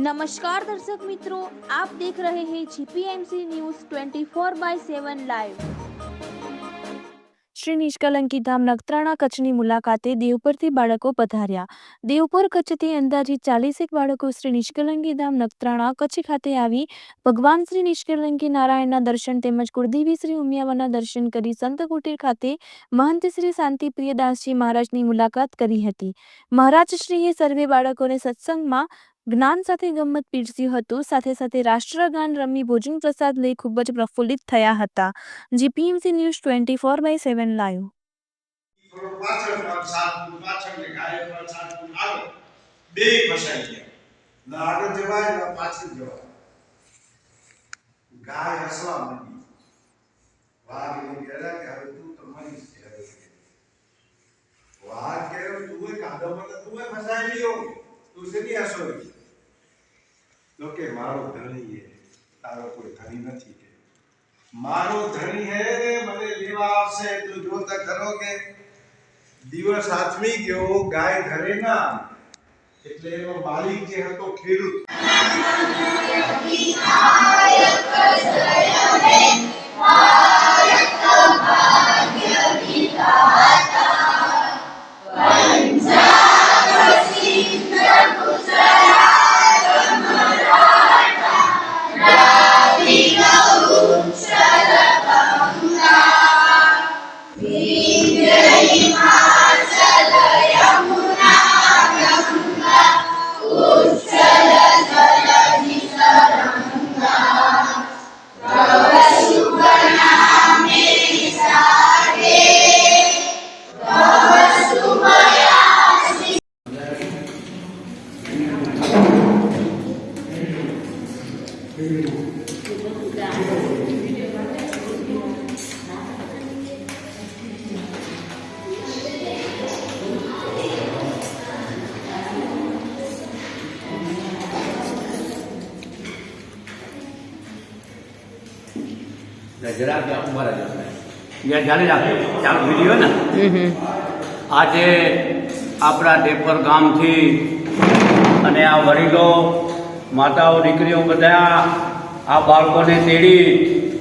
નમસ્કાર દર્શક મિત્રો આપ દેખ રહે હૈ GPMC news 24 by 7 live Shri Nishkalanki Dham Nakhatrana કચ્છની મુલાકાતે દેવપરથી બાળકો પધાર્યા. દેવપર કચ્છથી અંદાજિત ચાલીસેક બાળકો શ્રી નિષ્કલંકી ધામ નખત્રાણા કચ્છ ખાતે આવી. ભગવાન શ્રી નિષ્કલંકી નારાયણના દર્શન તેમજ કુળદેવી શ્રી ઉમિયાવાના દર્શન કરી સંત કુટીર ખાતે મહંત શ્રી શાંતિપ્રિય દાસજી મહારાજની મુલાકાત કરી હતી. મહારાજ શ્રીએ સર્વે બાળકોને સત્સંગમાં જ્ઞાન સાથે ગમ્મત પીરસ્યું હતું. સાથે સાથે રાષ્ટ્રગાન રમી ભોજન પ્રસાદ લઈ ખૂબ જ પ્રફુલ્લિત થયા હતા. GPMC news twenty four by seven live. બે તું જ છે હવે તું શેની હસો તો કે મારો ધણી એ તારો કોઈ ધણી નથી કે. મારો ધણી હે ને મને લેવા આવશે, તું જોતા ખરો કે. દિવસ આથમી ગયો ગાય ઘરે ના એટલે એનો માલિક જે હતો ખેડૂત. જરાક ઊભા રહેજો યાર ચાલી રાખજો ચાલો વીડિયો ને? આજે આપણા ડેપર ગામથી અને આ વડીલો માતાઓ, દીકરીઓ બધા આ બાળકોને તેડી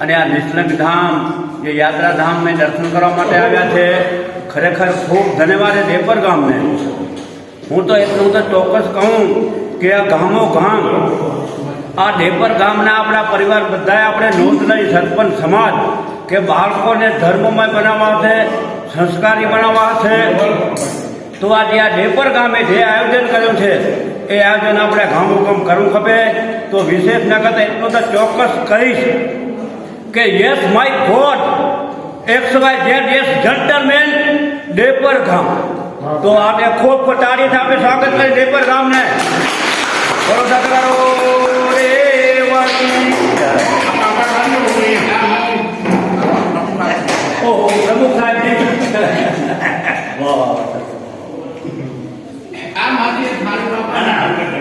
અને આ નિષ્ણક ધામ, જે યાત્રા ધામને દર્શન કરવા માટે આવ્યા છે, ખરેખર ખૂબ ધન્યવાદ છે ડેપર ગામને. હું તો એટલું તો ચોક્કસ કહું કે આ ગામો ગામ, આ ડેપર ગામના આપણા પરિવાર બધાએ આપણે નોંધ લઈ સરપંચ સમાજ કે બાળકોને ધર્મમય બનાવવા છે, સંસ્કારી બનાવવા છે તો આજે આ જેપર ગામે જે આયોજન કર્યું છે, એ આયોજન આપણે ગામ હુકમ કરવું ખપે. તો વિશેષ ના એટલો તો ચોક્કસ કહીશ કે yes my foot X Y Z yes gentleman dapper ગામ. તો આપણે ખૂબ તારીખ આપણે સ્વાગત કરી ડેપર ગામને. ભરોસા કરો પ્રમુખ સાહેબ. más bien, más